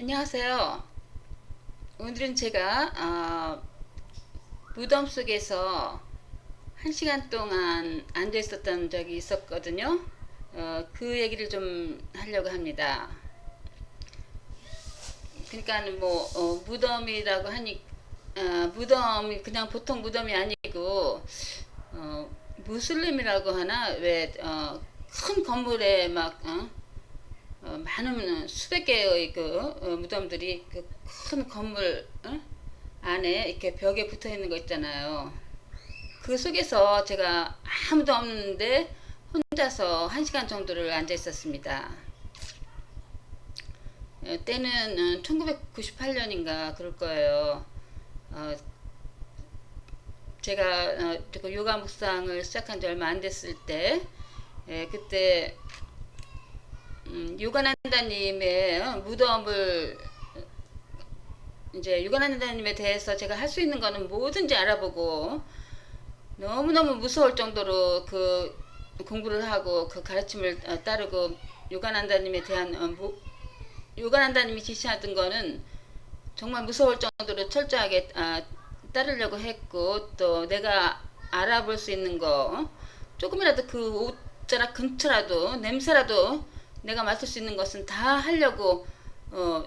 안녕하세요. 오늘은 제가 어, 무덤 속에서 한 시간 동안 앉아 있었던 적이 있었거든요. 어, 그 얘기를 좀 하려고 합니다. 그러니까 뭐 어, 무덤이라고 하니 어, 무덤이 그냥 보통 무덤이 아니고 어, 무슬림이라고 하나 왜큰 어, 건물에 막 어? 어, 많은 수백 개의 그 어, 무덤들이 그 큰 건물 어? 안에 이렇게 벽에 붙어 있는 거 있잖아요. 그 속에서 제가 아무도 없는데 혼자서 한 시간 정도를 앉아 있었습니다. 어, 때는 1998년인가 그럴 거예요. 어, 제가 어, 그 요가 묵상을 시작한 지 얼마 안 됐을 때, 예, 그때 음, 유관한다님의 어, 무덤을 이제 유관한다님에 대해서 제가 할 수 있는 거는 뭐든지 알아보고 너무너무 무서울 정도로 그 공부를 하고 그 가르침을 어, 따르고 유관한다님에 대한 어, 무, 유관한다님이 지시하던 거는 정말 무서울 정도로 철저하게 아, 따르려고 했고 또 내가 알아볼 수 있는 거 어? 조금이라도 그 옷자락 근처라도 냄새라도 내가 맡을 수 있는 것은 다 하려고 어,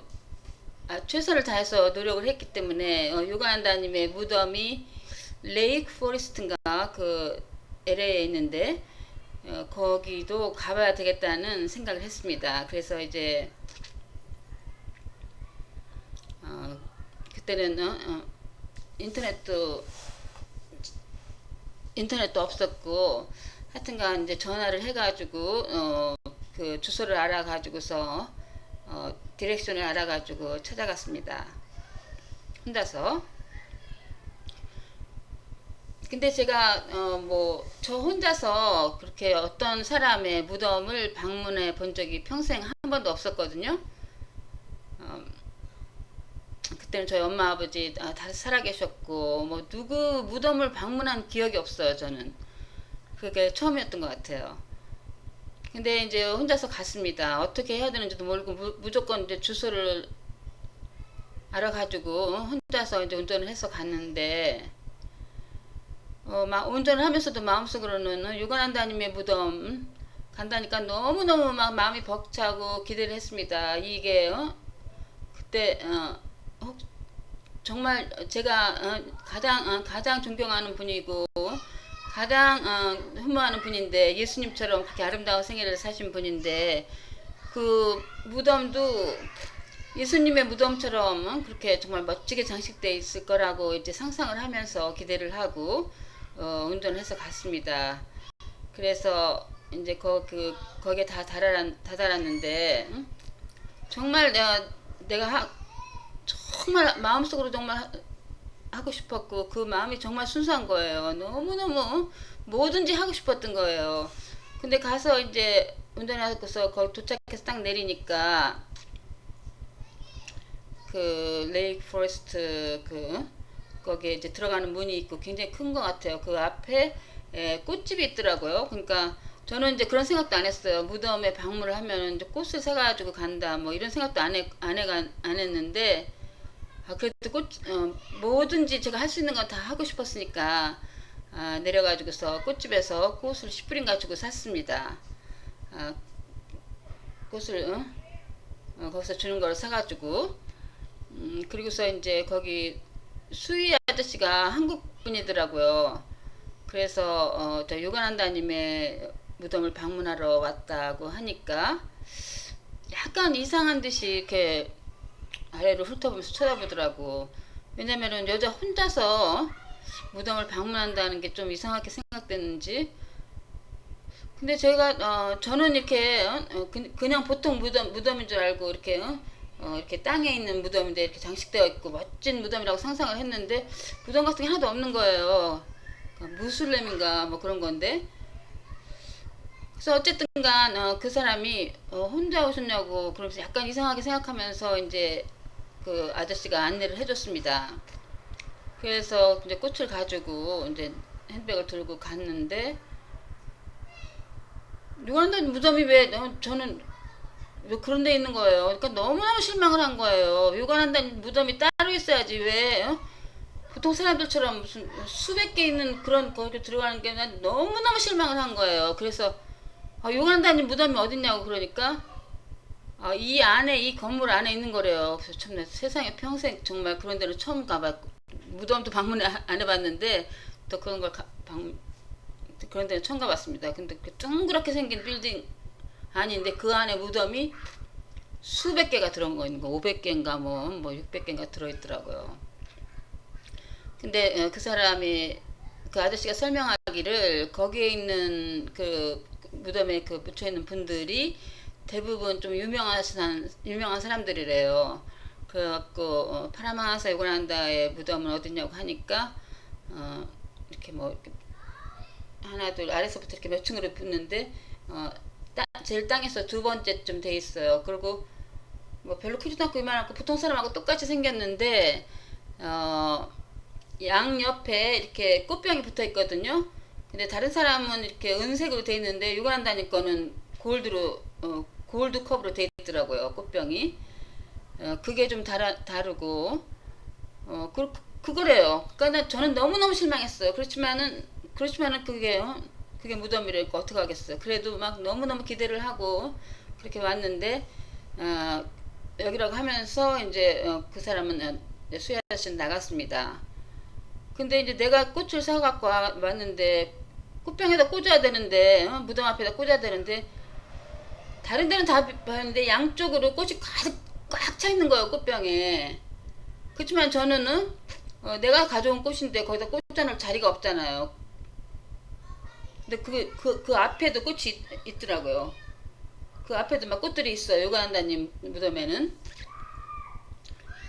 아, 최선을 다해서 노력을 했기 때문에 어, 요가난다님의 무덤이 레이크 포레스트인가 그 LA에 있는데 어, 거기도 가봐야 되겠다는 생각을 했습니다. 그래서 이제 어, 그때는 어, 어, 인터넷도 인터넷도 없었고 하여튼간 이제 전화를 해가지고 어, 그 주소를 알아가지고서 어, 디렉션을 알아가지고 찾아갔습니다. 혼자서. 근데 제가 어, 뭐저 혼자서 그렇게 어떤 사람의 무덤을 방문해 본 적이 평생 한 번도 없었거든요. 어, 그때는 저희 엄마 아버지 다 살아계셨고 뭐 누구 무덤을 방문한 기억이 없어요 저는 그게 처음이었던 것 같아요. 근데 이제 혼자서 갔습니다. 어떻게 해야 되는지도 모르고 무, 무조건 이제 주소를 알아가지고 혼자서 이제 운전을 해서 갔는데 어, 막 운전을 하면서도 마음속으로는 유관한다님의 무덤 간다니까 너무너무 막 마음이 벅차고 기대를 했습니다. 이게 어? 그때 어, 혹, 정말 제가 어, 가장 어, 가장 존경하는 분이고 가장 어, 흠모하는 분인데 예수님처럼 그렇게 아름다운 생애를 사신 분인데 그 무덤도 예수님의 무덤처럼 그렇게 정말 멋지게 장식돼 있을 거라고 이제 상상을 하면서 기대를 하고 어, 운전해서 갔습니다. 그래서 이제 거, 그, 거기에 다 달아, 다달았는데 응? 정말 내가, 내가 하, 정말 마음속으로 정말 하, 하고 싶었고 그 마음이 정말 순수한 거예요. 너무너무 뭐든지 하고 싶었던 거예요. 근데 가서 이제 운전해서 거기 도착해서 딱 내리니까 그 레이크 포레스트 그 거기에 이제 들어가는 문이 있고 굉장히 큰 것 같아요. 그 앞에 에, 꽃집이 있더라고요. 그러니까 저는 이제 그런 생각도 안 했어요. 무덤에 방문을 하면 이제 꽃을 사가지고 간다 뭐 이런 생각도 안, 해, 안, 해, 안 했는데 아, 그래도 꽃, 어, 뭐든지 제가 할 수 있는 건 다 하고 싶었으니까 아, 내려가지고서 꽃집에서 꽃을 10불인 가지고 샀습니다. 아, 꽃을 어? 어, 거기서 주는 걸 사가지고 음, 그리고서 이제 거기 수희 아저씨가 한국 분이더라고요. 그래서 어, 저 요가난다님의 무덤을 방문하러 왔다고 하니까 약간 이상한 듯이 이렇게 아래로 훑어보면서 쳐다보더라고. 왜냐면은 여자 혼자서 무덤을 방문한다는 게 좀 이상하게 생각됐는지. 근데 제가 어, 저는 이렇게 어, 그, 냥 보통 무덤 무덤인 줄 알고 이렇게 어, 어, 이렇게 땅에 있는 무덤인데 이렇게 장식되어 있고 멋진 무덤이라고 상상을 했는데 무덤 같은 게 하나도 없는 거예요. 그러니까 무슬림인가 뭐 그런 건데. 그래서 어쨌든간 어, 그 사람이 어, 혼자 오셨냐고 그러면서 약간 이상하게 생각하면서 이제 그 아저씨가 안내를 해줬습니다. 그래서 이제 꽃을 가지고 이제 핸드백을 들고 갔는데 누구한테 무덤이 왜 어, 저는 왜 그런 데 있는 거예요. 그러니까 너무너무 실망을 한 거예요. 요관한다는 무덤이 따로 있어야지 왜 어? 보통 사람들처럼 무슨 수백 개 있는 그런 거기 들어가는 게 난 너무너무 실망을 한 거예요. 그래서 아, 요관한다는 무덤이 어딨냐고 그러니까 아, 이 안에 이 건물 안에 있는 거래요. 그래서 참 나 세상에 평생 정말 그런 데를 처음 가봤고 무덤도 방문 안 해봤는데 또 그런 걸 가, 방, 그런 데는 처음 가봤습니다. 근데 그 둥그렇게 생긴 빌딩 아닌데 그 안에 무덤이 수백 개가 들어온 거 있는 거 500개인가 뭐, 뭐 600개인가 들어있더라고요. 근데 어, 그 사람이 그 아저씨가 설명하기를 거기에 있는 그 무덤에 그 묻혀 있는 분들이 대부분 좀 사람, 유명한 사람들이래요. 그래갖고 어, 파라마하사 요가난다의 무덤은 어디냐고 하니까 어, 이렇게 뭐 이렇게 하나 둘 아래서부터 이렇게 몇 층으로 붙는데 어, 따, 제일 땅에서 두 번째쯤 돼 있어요. 그리고 뭐 별로 크지도 않고 이만하고 보통 사람하고 똑같이 생겼는데 어, 양 옆에 이렇게 꽃병이 붙어 있거든요. 근데 다른 사람은 이렇게 은색으로 돼 있는데 유관한다니 거는 골드로 어, 골드 컵으로 돼 있더라고요. 꽃병이. 어, 그게 좀 다르, 다르고 어, 그, 그거래요. 그러니까 저는 너무너무 실망했어요. 그렇지만은 그렇지만은 그게 어, 그게 무덤이랄까 어떻게 하겠어요. 그래도 막 너무너무 기대를 하고 그렇게 왔는데 어, 여기라고 하면서 이제 어, 그 사람은 어, 수야 씨는 나갔습니다. 근데 이제 내가 꽃을 사갖고 와- 왔는데 꽃병에다 꽂아야 되는데 어, 무덤 앞에다 꽂아야 되는데 다른 데는 다 봤는데 양쪽으로 꽃이 가득 꽉 차 있는 거예요 꽃병에. 그렇지만 저는 어, 어, 내가 가져온 꽃인데 거기다 꽂아놓을 자리가 없잖아요. 근데 그, 그, 그 앞에도 꽃이 있, 있더라고요. 그 앞에도 막 꽃들이 있어요 요가한다님 무덤에는.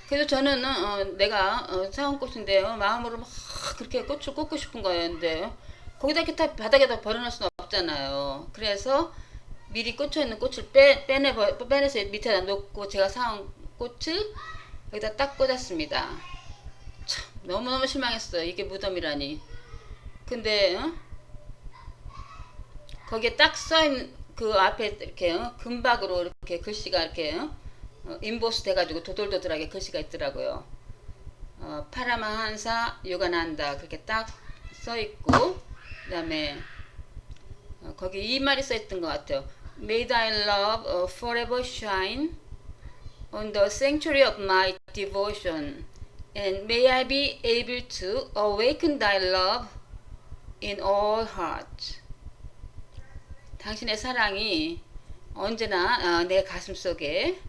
그래서 저는 어, 내가 어, 사온 꽃인데 요 마음으로 막 그렇게 꽃을 꽂고 싶은 거였는데 요 거기다 이렇게 다 바닥에다 버려놓을 수는 없잖아요. 그래서 미리 꽂혀 있는 꽃을 빼, 빼내, 버- 빼내서 밑에다 놓고 제가 사온 꽃을 여기다 딱 꽂았습니다. 참 너무너무 실망했어요. 이게 무덤이라니. 근데 어? 거기에 딱 써있는 그 앞에 이렇게 어? 금박으로 이렇게 글씨가 이렇게 어? 어, 인보스 돼가지고 도돌도돌하게 글씨가 있더라고요. 어, 파라마 한사 요가난다 그렇게 딱 써있고 그 다음에 어, 거기 이 말이 써있던 것 같아요. May thy love uh, forever shine on the sanctuary of my devotion, and may I be able to awaken thy love in all hearts. 당신의 사랑이 언제나 어, 내 가슴 속에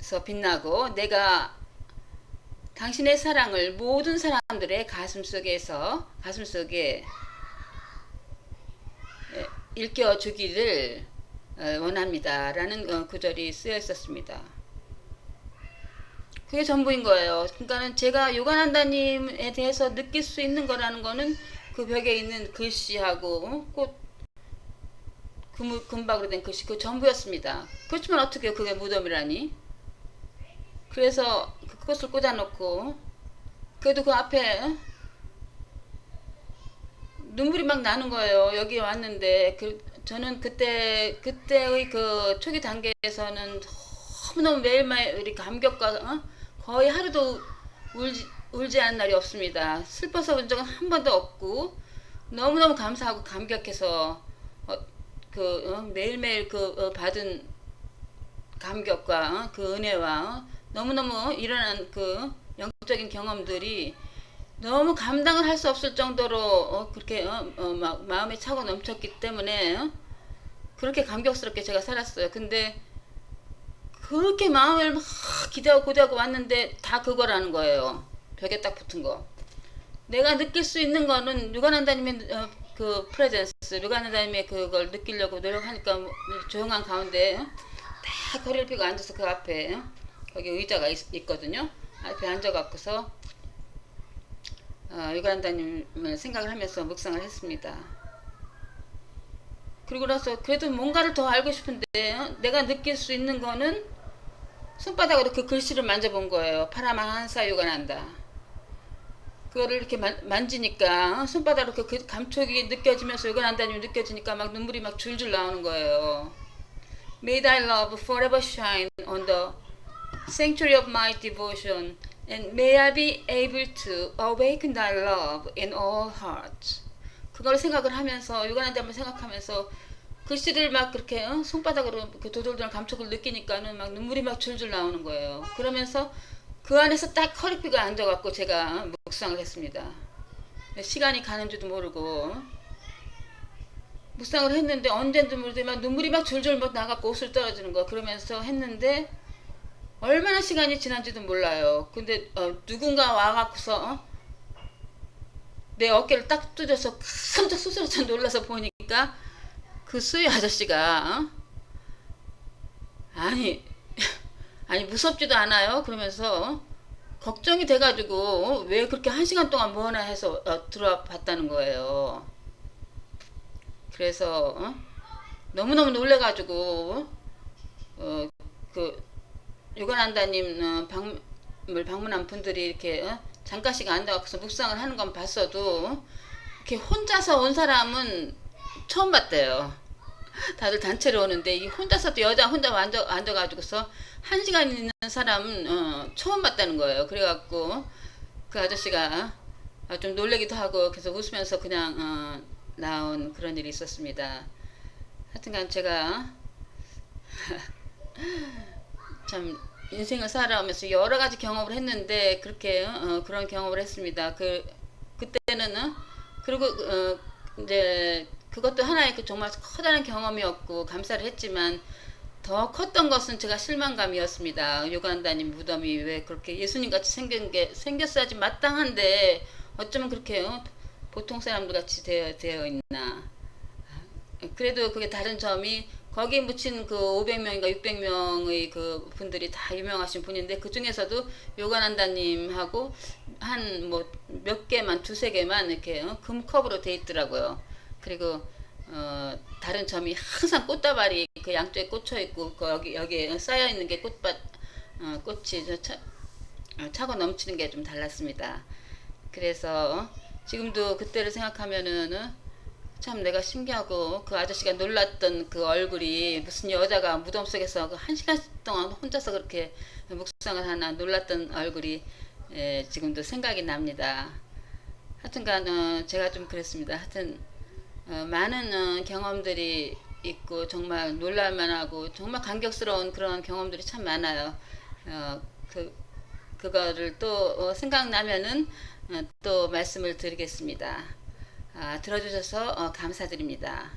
서 빛나고 내가 당신의 사랑을 모든 사람들의 가슴 속에서 가슴 속에 에, 일깨워 주기를 어, 원합니다 라는 어, 구절이 쓰여 있었습니다. 그게 전부인 거예요. 그러니까는 제가 요가난다님에 대해서 느낄 수 있는 거라는 거는 그 벽에 있는 글씨하고 어? 꽃 금, 금박으로 된 글씨 그 전부였습니다. 그렇지만 어떻게 그게 무덤이라니? 그래서 그것을 꽂아놓고 그래도 그 앞에 어? 눈물이 막 나는 거예요. 여기 왔는데 그 저는 그때 그때의 그 초기 단계에서는 너무너무 매일매일 이 감격과 어? 거의 하루도 울지 울지 않은 날이 없습니다. 슬퍼서 본 적은 한 번도 없고 너무너무 감사하고 감격해서 어, 그 어, 매일매일 그 어, 받은 감격과 어, 그 은혜와 어, 너무너무 일어난 그 영적인 경험들이 너무 감당을 할 수 없을 정도로 어, 그렇게 어, 어, 막 마음에 차고 넘쳤기 때문에 어, 그렇게 감격스럽게 제가 살았어요. 근데 그렇게 마음을 막 기대하고 고대하고 왔는데 다 그거라는 거예요. 벽에 딱 붙은 거. 내가 느낄 수 있는 거는 유관한다님의 어, 그 프레젠스, 유관한다님의 그걸 느끼려고 노력하니까 뭐 조용한 가운데 어? 다 거리를 피고 앉아서 그 앞에 어? 거기 의자가 있, 거든요 앞에 앉아갖고서 어, 유관한다님을 생각을 하면서 묵상을 했습니다. 그리고 나서 그래도 뭔가를 더 알고 싶은데 어? 내가 느낄 수 있는 거는 손바닥으로 그 글씨를 만져본 거예요. 파라마 한사 요가난다. 그거를 이렇게 만, 만지니까 어? 손바닥으로 그, 그 감촉이 느껴지면서 요가난다니 느껴지니까 막 눈물이 막 줄줄 나오는 거예요. May thy love forever shine on the sanctuary of my devotion, and may I be able to awaken thy love in all hearts. 그걸 생각을 하면서 한번 생각하면서 글씨를 막 그렇게 어? 손바닥으로 그 도돌도돌 감촉을 느끼니까는 막 눈물이 막 줄줄 나오는 거예요. 그러면서 그 안에서 딱 허리피가 앉아갖고 제가 묵상을 했습니다. 시간이 가는 줄도 모르고 묵상을 했는데 언젠지 모르게 막 눈물이 막 줄줄 막 나갖고 옷을 떨어지는 거 그러면서 했는데 얼마나 시간이 지난지도 몰라요. 근데 어, 누군가 와갖고서 어? 내 어깨를 딱 뚜져서 깜짝 수술해서 놀라서 보니까 그 수희 아저씨가 어? 아니 아니 무섭지도 않아요. 그러면서 걱정이 돼가지고 왜 그렇게 한 시간 동안 뭐하나 해서 어, 들어와 봤다는 거예요. 그래서 어? 너무너무 놀래가지고 어, 그 유관한다님 어, 방을 방문한 분들이 이렇게 어? 잠깐씩 앉아서 묵상을 하는 건 봤어도 이렇게 혼자서 온 사람은 처음 봤대요. 다들 단체로 오는데 이 혼자서도 여자 혼자 앉아 앉아가지고서 한 시간 있는 사람은 어, 처음 봤다는 거예요. 그래갖고 그 아저씨가 아, 좀 놀래기도 하고 계속 웃으면서 그냥 어, 나온 그런 일이 있었습니다. 하여튼간 제가 참 인생을 살아오면서 여러 가지 경험을 했는데 그렇게 어, 그런 경험을 했습니다. 그 그때는 어, 그리고 어, 이제 그것도 하나의 그 정말 커다란 경험이었고 감사를 했지만 더 컸던 것은 제가 실망감이었습니다. 요간다님 무덤이 왜 그렇게 예수님 같이 생긴 게 생겼어야지 마땅한데 어쩌면 그렇게 어, 보통 사람들 같이 되어, 되어 있나. 그래도 그게 다른 점이 거기에 묻힌 그 500명인가 600명의 그 분들이 다 유명하신 분인데 그 중에서도 요가난다님하고 한 뭐 몇 개만 두세 개만 이렇게 어, 금컵으로 돼 있더라고요. 그리고 어 다른 점이 항상 꽃다발이 그 양쪽에 꽂혀 있고 그 여기 여기에 쌓여 있는 게 꽃밭 어, 꽃이 저 차, 어, 차고 넘치는 게 좀 달랐습니다. 그래서 지금도 그때를 생각하면은 어, 참 내가 신기하고 그 아저씨가 놀랐던 그 얼굴이 무슨 여자가 무덤 속에서 그한 시간 동안 혼자서 그렇게 묵상을 하나 놀랐던 얼굴이 예, 지금도 생각이 납니다. 하여튼간 어, 제가 좀 그랬습니다. 하여튼 어, 많은 어, 경험들이 있고 정말 놀랄만하고 정말 감격스러운 그런 경험들이 참 많아요. 어, 그 그거를 또 어, 생각나면은 어, 또 말씀을 드리겠습니다. 아, 들어주셔서 어, 감사드립니다.